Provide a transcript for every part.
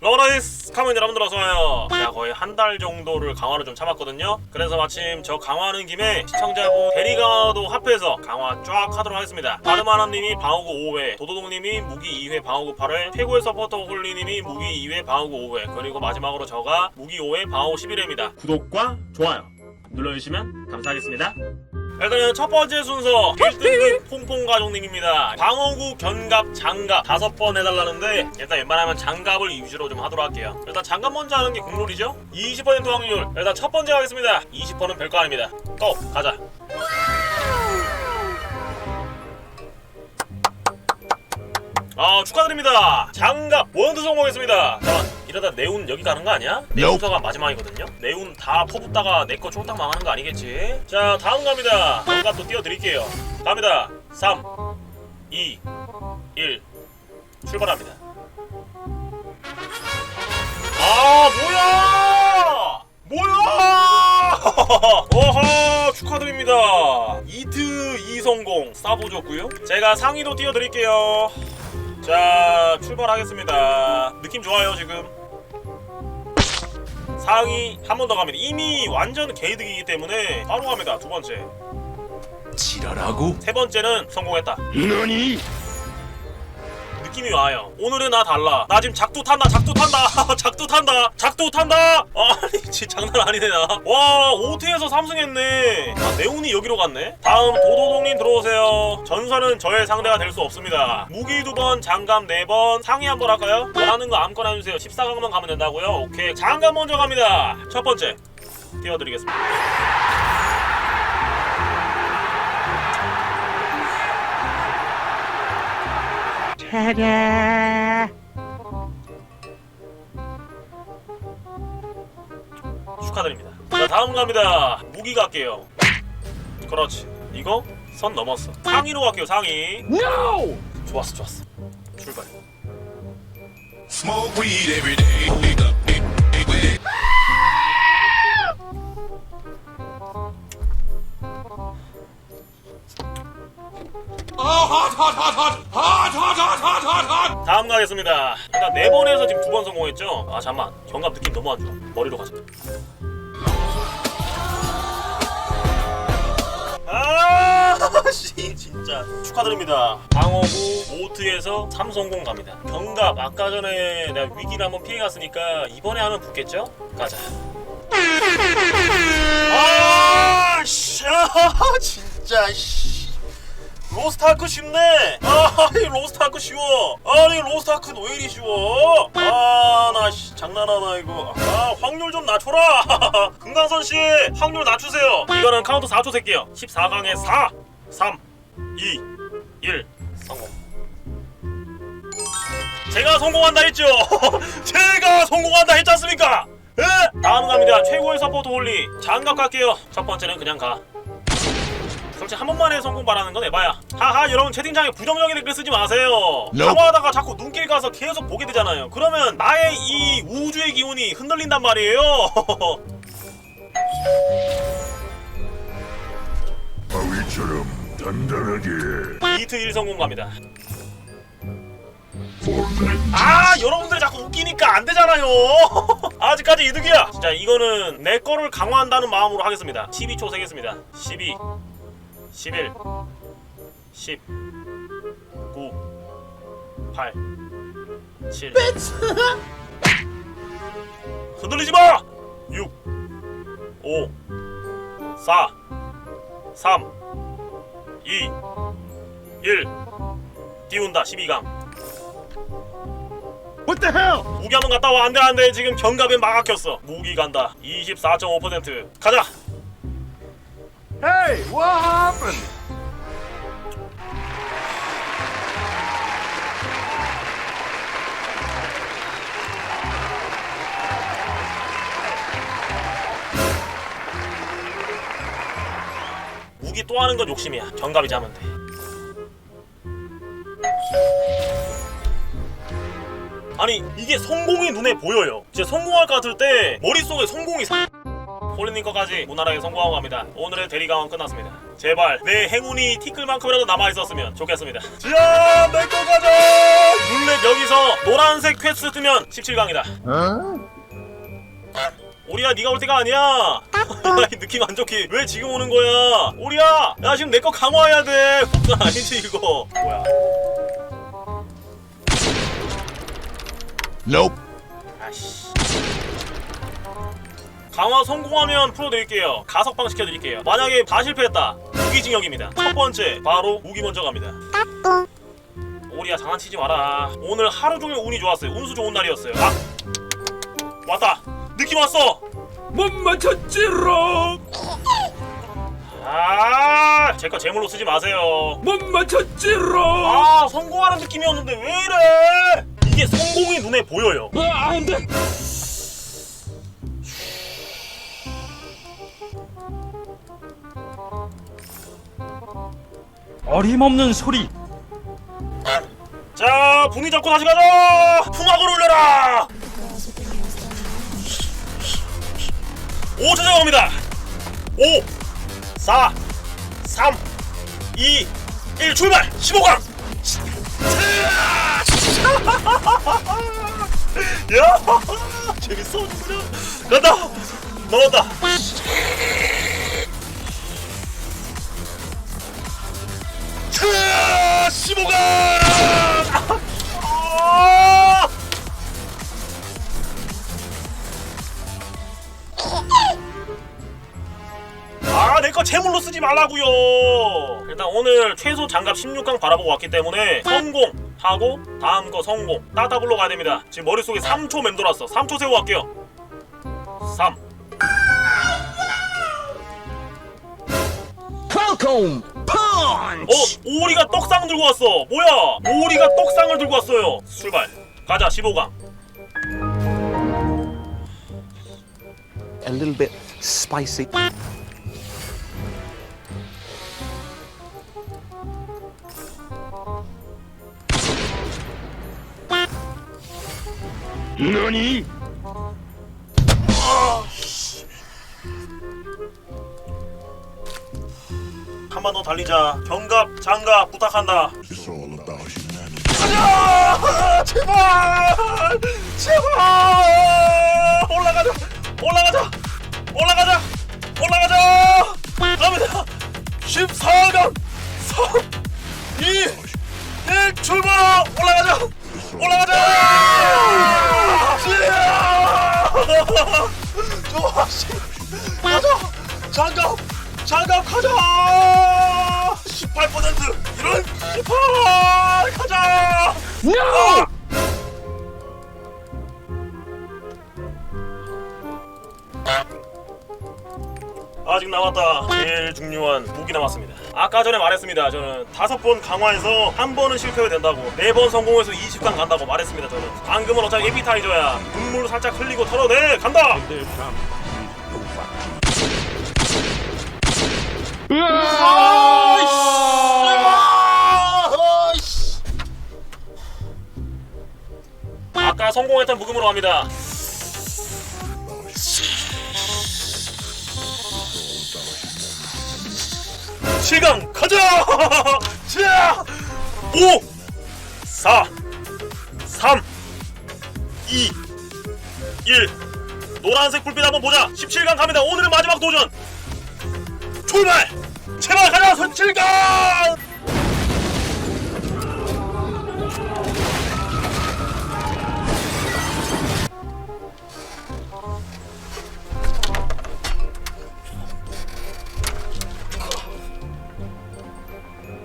러브라이스! 카멘 여러분들 어서와요. 제가 거의 한 달 정도를 강화를 좀 참았거든요. 그래서 마침 저 강화하는 김에 시청자분 대리강화도 합해서 강화 쫙 하도록 하겠습니다. 바르마나님이 방어구 5회 도도동님이 무기 2회 방어구 8회 최고의 서포터 홀리님이 무기 2회 방어구 5회 그리고 마지막으로 저가 무기 5회 방어구 11회입니다. 구독과 좋아요 눌러주시면 감사하겠습니다 일단은 첫 번째 순서 1등은 퐁퐁 가족님입니다. 방어구, 견갑, 장갑 다섯 번 해달라는데 일단 웬만하면 장갑을 위주로 좀 하도록 할게요. 일단 장갑 먼저 하는 게 국룰이죠. 20% 확률 일단 첫 번째 가겠습니다. 20%는 별거 아닙니다. 고! 가자. 아 축하드립니다. 장갑 원드 성공했습니다. 잠깐 이러다 네운 여기 가는 거 아니야? 네운서가 마지막이거든요. 네운 다 퍼붓다가 내 거 쫄딱 망하는 거 아니겠지? 자 다음 갑니다. 장갑도 띄워드릴게요. 갑니다. 3, 2, 1 출발합니다. 아 뭐야? 뭐야? 어허 축하드립니다. 이트 이성공 싸보셨고요. 제가 상의도 띄워드릴게요. 자 출발하겠습니다. 느낌 좋아요 지금. 상의 한번더 갑니다. 이미 완전 개이득이기 때문에 바로 갑니다. 두 번째. 지랄하고? 세 번째는 성공했다. 너니? 느낌이 와요. 오늘은 나 달라. 나 지금 작두 탄다. 작두 탄다. 작두 탄다. 작두 탄다. 아니 진짜 장난 아니네 나. 와 5트에서 3승했네. 아 네온이 여기로 갔네. 다음 도도동님 들어오세요. 전설은 저의 상대가 될 수 없습니다. 무기 두 번, 장갑 네 번, 상의 한 번 할까요? 원하는 거 아무거나 해주세요. 14강만 가면 된다고요? 오케이. 장갑 먼저 갑니다. 첫 번째 띄워드리겠습니다. 축하드립니다. 자 다음 갑니다. 무기 갈게요. 그렇지. 이거 선 넘었어. 상의로 갈게요. 상의. No! 좋았어, 좋았어. 출발. Smoke weed every day. 다음 가겠습니다. 일단 네 번에서 지금 두 번 성공했죠. 아 잠만. 경감 느낌 너무 안 좋아. 머리로 가자. 아, 씨, 진짜 축하드립니다. 방어구 5트에서 3성공 갑니다. 경갑 아까 전에 내가 위기를 한번 피해갔으니까 이번에 하면 붙겠죠? 가자. 아, 씨, 아, 진짜 씨. 로스트아크 쉽네. 아니 로스트아크 쉬워. 아니 로스트아크 왜 이리 쉬워? 아나 장난하나 이거. 아 확률 좀 낮춰라. 금강선 씨 확률 낮추세요. 이거는 카운트 4초 셀게요. 14강에 4, 3, 2, 1 성공. 제가 성공한다 했죠. 제가 성공한다 했지 않습니까? 에? 다음 갑니다. 최고의 서포트 홀리. 장갑 갈게요. 첫 번째는 그냥 가. 솔직히 한 번만에 성공 바라는 건 에바야. 하하 여러분 채팅창에 부정적인 댓글 쓰지 마세요. 방어하다가 자꾸 눈길 가서 계속 보게 되잖아요. 그러면 나의 이 우주의 기운이 흔들린단 말이에요. 바위처럼 단단하게. 이트 1 성공 갑니다. 아 여러분들이 자꾸 웃기니까 안 되잖아요. 아직까지 이득이야. 자 이거는 내 거를 강화한다는 마음으로 하겠습니다. 12초 세겠습니다. 12, 11, 10, 9, 8, 7. 흔들리지 마. 6, 5, 4, 3, 2, 1. 띄운다. 12강. What the hell? 무기 한번 갔다 와 안돼 안돼 지금 견갑에 막았겼어 무기 간다 24.5% 가자 Hey, what happened? 무기 또 하는 건 욕심이야. 견갑이지 하면 돼. 아니 이게 성공이 눈에 보여요. 진짜 성공할 것 같을 때 머릿속에 성공이 사... 홀리님 거까지 무난하게 성공하고 갑니다. 오늘의 대리강은 끝났습니다. 제발 내 행운이 티끌만큼이라도 남아있었으면 좋겠습니다. 자 내꺼 가자! 룰렛 여기서 노란색 퀘스트 뜨면 17강이다. 오리야 네가 올 때가 아니야! 느낌 안 좋게. 왜 지금 오는 거야? 오리야! 야 지금 내 거 강화해야 돼! 복선 아니지 이거. 뭐야? Nope. 아씨 강화 성공하면 풀어드릴게요. 가석방 시켜드릴게요. 만약에 다 실패했다. 무기징역입니다. 첫 번째 바로 무기 먼저 갑니다. 오리야 장난치지 마라. 오늘 하루 종일 운이 좋았어요. 운수 좋은 날이었어요. 아! 왔다. 느낌 왔어. 못 맞췄지롱 아, 제거 제물로 쓰지 마세요. 못 맞췄지롱 아, 성공하는 느낌이었는데 왜 이래? 이게 성공이 눈에 보여요. 아 안 돼 어림없는 소리 자, 분위 잡고 다시 가자. 풍악을 올려라. 5초 정합니다. 5, 4, 3, 2, 1 출발. 15강. 야, 재밌어. 간다. 넘었다. 거 제물로 쓰지 말라고요. 일단 오늘 최소 장갑 16강 바라보고 왔기 때문에 성공 하고 다음 거 성공. 따따블로 가야 됩니다. 지금 머릿속에 3초 맴돌았어. 3초 세고 갈게요. 3. 펑콩 펀치 어, 오리가 떡상 들고 왔어. 뭐야? 오리가 떡상을 들고 왔어요. 출발. 가자, 15강. a little bit spicy. Nani? 한번 더 달리자. 경갑, 장갑 부탁한다. It's all about humanity. 가자! 제발! 제발! 가자! 18% 이런 18 가자! NO! 아직 남았다. 제일 중요한 무기 남았습니다. 아까 전에 말했습니다. 저는 다섯 번 강화해서 한 번은 실패가 된다고 네 번 성공해서 20강 간다고 말했습니다. 저는 방금은 어차피 에피타이저야. 눈물 살짝 흘리고 털어내 간다. 아까 성공했던 무금으로 갑니다. 실강 가자! 자! 5 4 3 2 1 노란색 불빛 한번 보자. 17강 갑니다. 오늘의 마지막 도전. 출발! 제발 가자! 17강!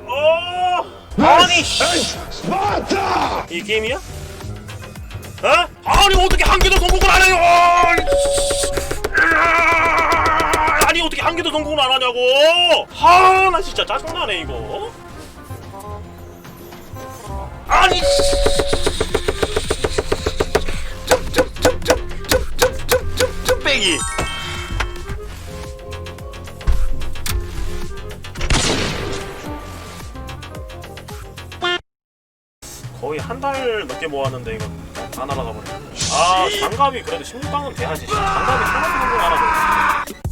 어! 아니 Sparta! 이 게임이야? 어? 아니 어떻게 한 개도 성공을 안 해요? 어떻게 한 개도 성공을 안 하냐고? 하 나 진짜 짜증나네 이거. 아니. 점점점점점점점점 빼기. 거의 한 달 넘게 모았는데 이거 다 날아가 버려. 아 장갑이 그래도 16강은 돼야지. 장갑이 하나도 성공 안 하고.